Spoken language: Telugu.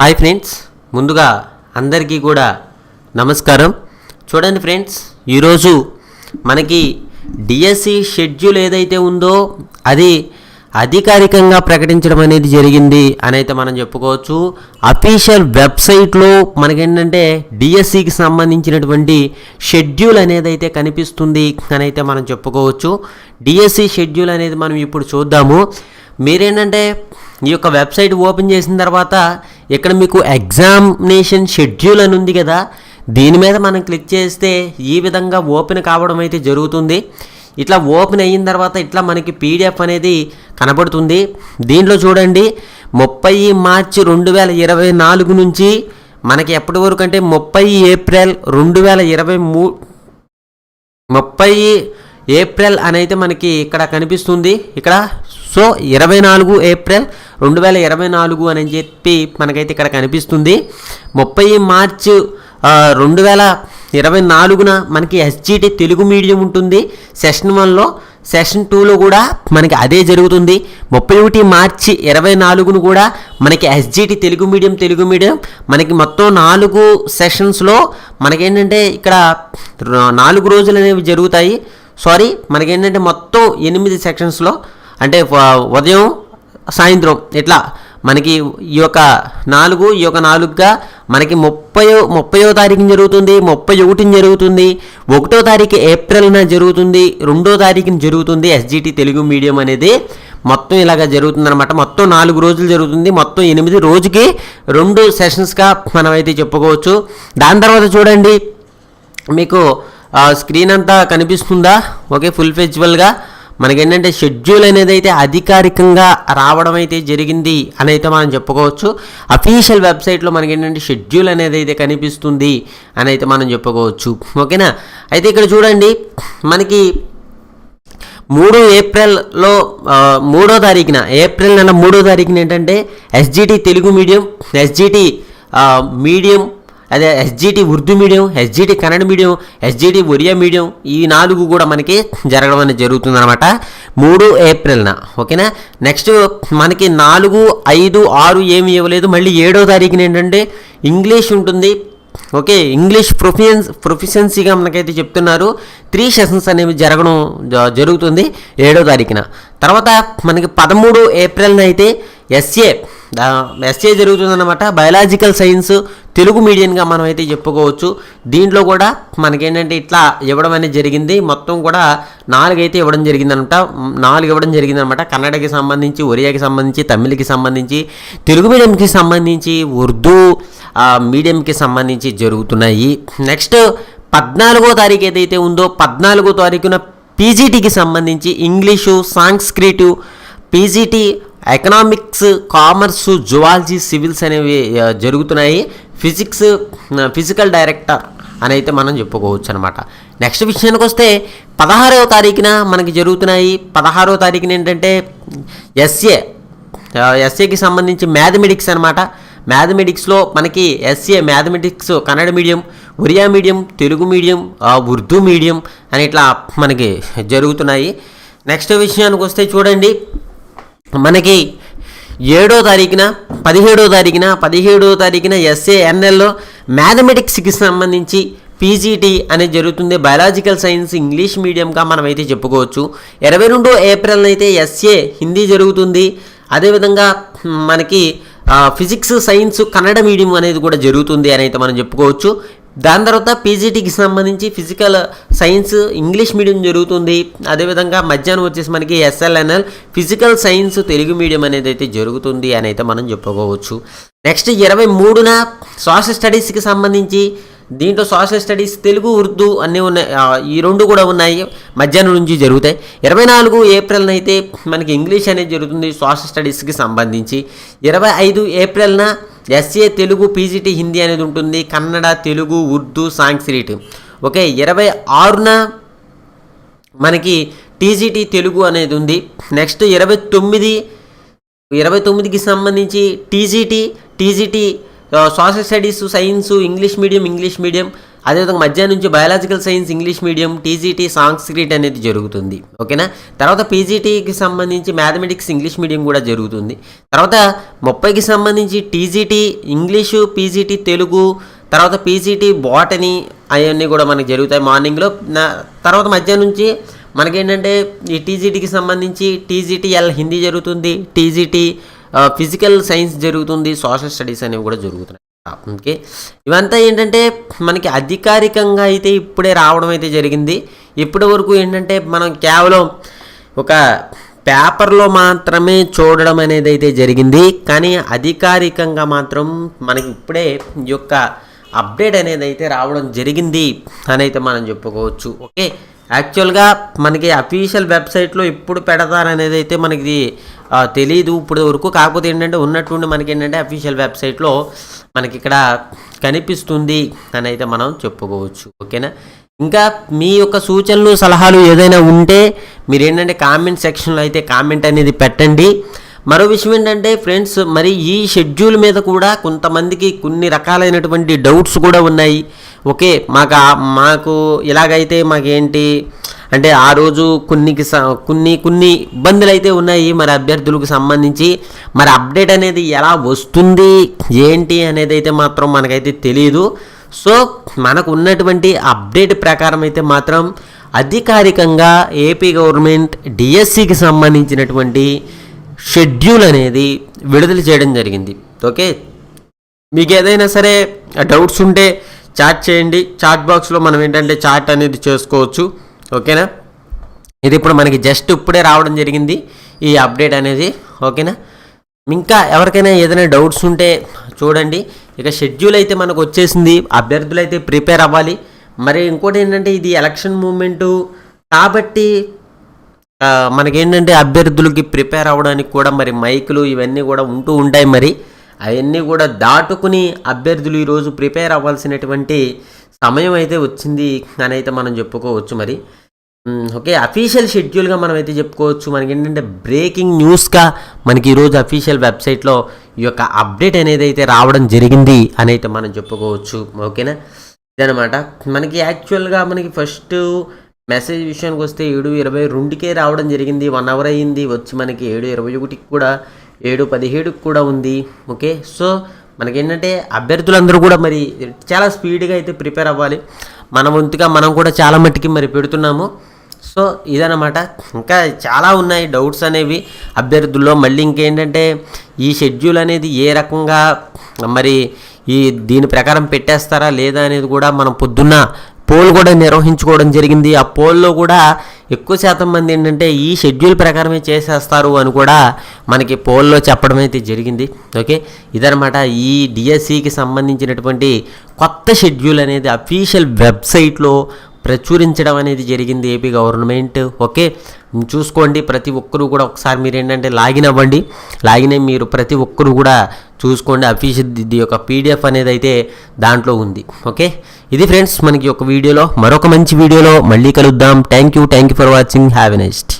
హాయ్ ఫ్రెండ్స్ ముందుగా అందరికీ కూడా నమస్కారం. చూడండి ఫ్రెండ్స్ ఈరోజు మనకి డిఎస్సి షెడ్యూల్ ఏదైతే ఉందో అది అధికారికంగా ప్రకటించడం అనేది జరిగింది అని అయితే మనం చెప్పుకోవచ్చు. అఫీషియల్ వెబ్సైట్లో మనకేంటంటే డిఎస్సికి సంబంధించినటువంటి షెడ్యూల్ అనేది అయితే కనిపిస్తుంది అని అయితే మనం చెప్పుకోవచ్చు. డిఎస్సి షెడ్యూల్ అనేది మనం ఇప్పుడు చూద్దాము. మీరేంటంటే ఈ యొక్క వెబ్సైట్ ఓపెన్ చేసిన తర్వాత ఇక్కడ మీకు ఎగ్జామినేషన్ షెడ్యూల్ అని ఉంది కదా. దీని మీద మనం క్లిక్ చేస్తే ఈ విధంగా ఓపెన్ కావడం అయితే జరుగుతుంది. ఇట్లా ఓపెన్ అయిన తర్వాత ఇట్లా మనకి పీడిఎఫ్ అనేది కనబడుతుంది. దీంట్లో చూడండి ముప్పై మార్చి రెండు వేల ఇరవై నాలుగు నుంచి మనకి ఎప్పటి వరకు అంటే ముప్పై ఏప్రిల్ రెండు వేల ఇరవై మూ ముప్పై ఏప్రిల్ అనైతే మనకి ఇక్కడ కనిపిస్తుంది. ఇక్కడ సో ఇరవై నాలుగు ఏప్రిల్ రెండు వేల ఇరవై నాలుగు అని చెప్పి మనకైతే ఇక్కడ కనిపిస్తుంది. ముప్పై మార్చ్ రెండు వేల ఇరవై నాలుగున మనకి ఎస్జీటీ తెలుగు మీడియం ఉంటుంది. సెషన్ వన్లో సెషన్ టూలో కూడా మనకి అదే జరుగుతుంది. ముప్పై ఒకటి మార్చి ఇరవై నాలుగును కూడా మనకి SGT Telugu medium Telugu medium. మనకి మొత్తం నాలుగు సెషన్స్లో మనకేంటంటే ఇక్కడ నాలుగు రోజులు అనేవి జరుగుతాయి. సారీ మనకేంటంటే మొత్తం ఎనిమిది సెక్షన్స్లో అంటే ఉదయం సాయంత్రం ఇట్లా మనకి ఈ యొక్క నాలుగు ఈ యొక్క నాలుగుగా మనకి ముప్పై ముప్పయో తారీఖున జరుగుతుంది ముప్పై ఒకటిన జరుగుతుంది ఒకటో తారీఖు ఏప్రిల్న జరుగుతుంది రెండో తారీఖున జరుగుతుంది ఎస్జిటి తెలుగు మీడియం అనేది. మొత్తం ఇలాగ జరుగుతుందన్నమాట. మొత్తం నాలుగు రోజులు జరుగుతుంది. మొత్తం ఎనిమిది రోజుకి రెండు సెషన్స్గా మనమైతే చెప్పుకోవచ్చు. దాని తర్వాత చూడండి. మీకు స్క్రీన్ అంతా కనిపిస్తుందా? ఓకే ఫుల్ ఫెస్టివల్గా. మనకేంటంటే షెడ్యూల్ అనేది అయితే అధికారికంగా రావడం అయితే జరిగింది అని అయితే మనం చెప్పుకోవచ్చు. అఫీషియల్ వెబ్సైట్లో మనకేంటంటే షెడ్యూల్ అనేది అయితే కనిపిస్తుంది అని అయితే మనం చెప్పుకోవచ్చు. ఓకేనా? అయితే ఇక్కడ చూడండి మనకి మూడు ఏప్రిల్లో మూడో తారీఖున ఏప్రిల్ నెల మూడో తారీఖున ఏంటంటే SGT Telugu medium SGT medium అదే SGT Urdu medium SGT Kannada medium SGT Oriya medium ఈ నాలుగు కూడా మనకి జరగడం అనేది జరుగుతుందన్నమాట. మూడు ఏప్రిల్న ఓకేనా? నెక్స్ట్ మనకి నాలుగు ఐదు ఆరు ఏమి ఇవ్వలేదు. మళ్ళీ ఏడో తారీఖున ఏంటంటే ఇంగ్లీష్ ఉంటుంది. ఓకే ఇంగ్లీష్ ప్రొఫియన్స్ ప్రొఫిషియన్సీగా మనకైతే చెప్తున్నారు. త్రీ సెషన్స్ అనేవి జరగడం జ- జరుగుతుంది ఏడో తారీఖున. తర్వాత మనకి పదమూడు ఏప్రిల్న అయితే ఎస్ఏ ఎస్ఏ జరుగుతుందన్నమాట. బయలాజికల్ సైన్స్ తెలుగు మీడియంగా మనం అయితే చెప్పుకోవచ్చు. దీంట్లో కూడా మనకేంటంటే ఇట్లా ఇవ్వడం అనేది జరిగింది. మొత్తం కూడా నాలుగైతే ఇవ్వడం జరిగిందనమాట నాలుగు ఇవ్వడం జరిగిందనమాట కన్నడకి సంబంధించి ఒరియాకి సంబంధించి తమిళకి సంబంధించి తెలుగు మీడియంకి సంబంధించి ఉర్దూ మీడియంకి సంబంధించి జరుగుతున్నాయి. నెక్స్ట్ పద్నాలుగో తారీఖు ఏదైతే ఉందో పద్నాలుగో తారీఖున పీజీటీకి సంబంధించి English Sanskrit PGT economics commerce zoology civils అనేవి జరుగుతున్నాయి. ఫిజిక్స్ ఫిజికల్ డైరెక్టర్ అని అయితే మనం చెప్పుకోవచ్చు అనమాట నెక్స్ట్ విషయానికి వస్తే పదహారవ తారీఖున మనకి జరుగుతున్నాయి. పదహారవ తారీఖున ఏంటంటే ఎస్ఏ ఎస్ఏకి సంబంధించి మ్యాథమెటిక్స్ అనమాట మ్యాథమెటిక్స్లో మనకి SA mathematics Kannada medium Oriya medium Telugu medium Urdu medium అని ఇట్లా మనకి జరుగుతున్నాయి. నెక్స్ట్ విషయానికి వస్తే చూడండి మనకి ఏడో తారీఖున పదిహేడో తారీఖున పదిహేడో తారీఖున ఎస్ఏ ఎన్ఎల్లో మ్యాథమెటిక్స్కి సంబంధించి పీజీటీ అనేది జరుగుతుంది. బయాలజికల్ సైన్స్ ఇంగ్లీష్ మీడియంగా మనమైతే చెప్పుకోవచ్చు. ఇరవై రెండు ఏప్రిల్ అయితే ఎస్ఏ హిందీ జరుగుతుంది. అదేవిధంగా మనకి ఫిజిక్స్ సైన్స్ కన్నడ మీడియం అనేది కూడా జరుగుతుంది అని అయితే మనం చెప్పుకోవచ్చు. దాని తర్వాత పీజీటీకి సంబంధించి ఫిజికల్ సైన్స్ ఇంగ్లీష్ మీడియం జరుగుతుంది. అదేవిధంగా మధ్యాహ్నం వచ్చేసి మనకి ఎస్ఎల్ఎన్ఎల్ ఫిజికల్ సైన్స్ తెలుగు మీడియం అనేది అయితే జరుగుతుంది అని అయితే మనం చెప్పుకోవచ్చు. నెక్స్ట్ ఇరవై మూడున సోషల్ స్టడీస్కి సంబంధించి దీంట్లో సోషల్ స్టడీస్ తెలుగు ఉర్దూ అన్నీ ఉన్నాయి. ఈ రెండు కూడా ఉన్నాయి. మధ్యాహ్నం నుంచి జరుగుతాయి. ఇరవై నాలుగు ఏప్రిల్న అయితే మనకి ఇంగ్లీష్ అనేది జరుగుతుంది. సోషల్ స్టడీస్కి సంబంధించి. ఇరవై ఐదు ఏప్రిల్న ఎస్ఏ తెలుగు పీజీటీ హిందీ అనేది ఉంటుంది. కన్నడ తెలుగు ఉర్దూ సాంస్క్రిట్ ఓకే ఇరవై ఆరున మనకి టీజీటీ తెలుగు అనేది ఉంది. నెక్స్ట్ ఇరవై తొమ్మిది ఇరవై తొమ్మిదికి సంబంధించి TGT TGT social studies science English medium English medium అదేవిధంగా మధ్యాహ్నం నుంచి biological science English medium TGT Sanskrit అనేది జరుగుతుంది. ఓకేనా? తర్వాత పీజీటీకి సంబంధించి మ్యాథమెటిక్స్ ఇంగ్లీష్ మీడియం కూడా జరుగుతుంది. తర్వాత ముప్పైకి సంబంధించి టీజీటీ ఇంగ్లీషు పీజీటీ తెలుగు తర్వాత పీజీటీ బాటనీ అవన్నీ కూడా మనకి జరుగుతాయి మార్నింగ్లో తర్వాత మధ్యాహ్నం నుంచి మనకేంటంటే ఈ టీజీటీకి సంబంధించి టీజీటీఎల్ హిందీ జరుగుతుంది. టీజీటీ ఫిజికల్ సైన్స్ జరుగుతుంది. సోషల్ స్టడీస్ అనేవి కూడా జరుగుతున్నాయి. ఓకే? ఇవంతా ఏంటంటే మనకి అధికారికంగా అయితే ఇప్పుడే రావడం అయితే జరిగింది. ఇప్పటి వరకు ఏంటంటే మనం కేవలం ఒక పేపర్లో మాత్రమే చూడడం అనేది అయితే జరిగింది. కానీ అధికారికంగా మాత్రం మనకి ఇప్పుడే ఈ యొక్క అప్డేట్ అనేది అయితే రావడం జరిగింది. అని అయితే మనం చెప్పుకోవచ్చు. ఓకే. యాక్చువల్గా మనకి అఫీషియల్ వెబ్సైట్లో ఎప్పుడు పెడతారనేది అయితే మనకి తెలియదు తెలీదు ఇప్పుడు వరకు. కాకపోతే ఏంటంటే ఉన్నట్టుండి మనకి ఏంటంటే అఫీషియల్ వెబ్సైట్లో మనకి ఇక్కడ కనిపిస్తుంది అని అయితే మనం చెప్పుకోవచ్చు. ఓకేనా? ఇంకా మీ యొక్క సూచనలు సలహాలు ఏదైనా ఉంటే మీరు ఏంటంటే కామెంట్ సెక్షన్లో అయితే కామెంట్ అనేది పెట్టండి. మరో విషయం ఏంటంటే ఫ్రెండ్స్ మరి ఈ షెడ్యూల్ మీద కూడా కొంతమందికి కొన్ని రకాలైనటువంటి డౌట్స్ కూడా ఉన్నాయి. ఓకే మాకు మాకు ఇలాగైతే మాకేంటి? అంటే ఆ రోజు కొన్నికి స- కొన్ని కొన్ని ఇబ్బందులు అయితే ఉన్నాయి మరి అభ్యర్థులకు సంబంధించి. మరి అప్డేట్ అనేది ఎలా వస్తుంది? ఏంటి అనేది అయితే మాత్రం మనకైతే తెలియదు సో మనకు ఉన్నటువంటి అప్డేట్ ప్రకారం అయితే మాత్రం అధికారికంగా ఏపీ గవర్నమెంట్ డిఎస్సికి సంబంధించినటువంటి షెడ్యూల్ అనేది విడుదల చేయడం జరిగింది. ఓకే? మీకు ఏదైనా సరే డౌట్స్ ఉంటే చాట్ చేయండి. చాట్ బాక్స్లో మనం ఏంటంటే చాట్ అనేది చేసుకోవచ్చు. ఓకేనా? ఇది ఇప్పుడు మనకి జస్ట్ ఇప్పుడే రావడం జరిగింది. ఈ అప్డేట్ అనేది. ఓకేనా? ఇంకా ఎవరికైనా ఏదైనా డౌట్స్ ఉంటే చూడండి. ఇక షెడ్యూల్ అయితే మనకు వచ్చేసింది. అభ్యర్థులు అయితే ప్రిపేర్ అవ్వాలి. మరి ఇంకోటి ఏంటంటే ఇది ఎలక్షన్ మూమెంటు. కాబట్టి మనకేంటంటే అభ్యర్థులకి ప్రిపేర్ అవ్వడానికి కూడా మరి మైకులు ఇవన్నీ కూడా ఉంటూ ఉంటాయి మరి. అవన్నీ కూడా దాటుకుని అభ్యర్థులు ఈరోజు ప్రిపేర్ అవ్వాల్సినటువంటి సమయం అయితే వచ్చింది అని అయితే మనం చెప్పుకోవచ్చు మరి. ఓకే అఫీషియల్ షెడ్యూల్గా మనం అయితే చెప్పుకోవచ్చు. మనకి ఏంటంటే బ్రేకింగ్ న్యూస్గా మనకి ఈరోజు అఫీషియల్ వెబ్సైట్లో ఈ యొక్క అప్డేట్ అనేది అయితే రావడం జరిగింది అని అయితే మనం చెప్పుకోవచ్చు. ఓకేనా? ఇదనమాట మనకి యాక్చువల్గా మనకి ఫస్ట్ మెసేజ్ విషయానికి వస్తే ఏడు ఇరవై రెండుకే రావడం జరిగింది. వన్ అవర్ అయ్యింది. వచ్చి మనకి ఏడు ఇరవై ఒకటికి కూడా ఏడు పదిహేడుకి కూడా ఉంది. ఓకే? సో మనకేంటంటే అభ్యర్థులందరూ కూడా మరి చాలా స్పీడ్గా అయితే ప్రిపేర్ అవ్వాలి. మన వంతుగా మనం కూడా చాలా మట్టికి మరి పెడుతున్నాము. సో ఇదనమాట ఇంకా చాలా ఉన్నాయి డౌట్స్ అనేవి అభ్యర్థుల్లో. మళ్ళీ ఇంకేంటంటే ఈ షెడ్యూల్ అనేది ఏ రకంగా మరి ఈ దీని ప్రకారం పెట్టేస్తారా లేదా అనేది కూడా మనం పొద్దున్న పోల్ కూడా నిర్వహించుకోవడం జరిగింది. ఆ పోల్లో కూడా ఎక్కువ శాతం మంది ఏంటంటే ఈ షెడ్యూల్ ప్రకారమే చేసేస్తారు అని కూడా మనకి పోల్లో చెప్పడం అయితే జరిగింది. ఓకే? ఇదనమాట ఈ డిఎస్సికి సంబంధించినటువంటి కొత్త షెడ్యూల్ అనేది అఫీషియల్ వెబ్సైట్లో ప్రచురించడం అనేది జరిగింది ఏపీ గవర్నమెంట్. ఓకే చూసుకోండి ప్రతి ఒక్కరూ కూడా ఒకసారి మీరు ఏంటంటే లాగిన్ అవ్వండి. లాగిన్ అయ్యి మీరు ప్రతి ఒక్కరూ కూడా చూసుకోండి. అఫీషియల్ ఇది యొక్క పీడిఎఫ్ అనేది అయితే దాంట్లో ఉంది. ఓకే ఇది ఫ్రెండ్స్ మనకి ఒక వీడియోలో. మరొక మంచి వీడియోలో మళ్ళీ కలుద్దాం. Thank you thank you for watching have a next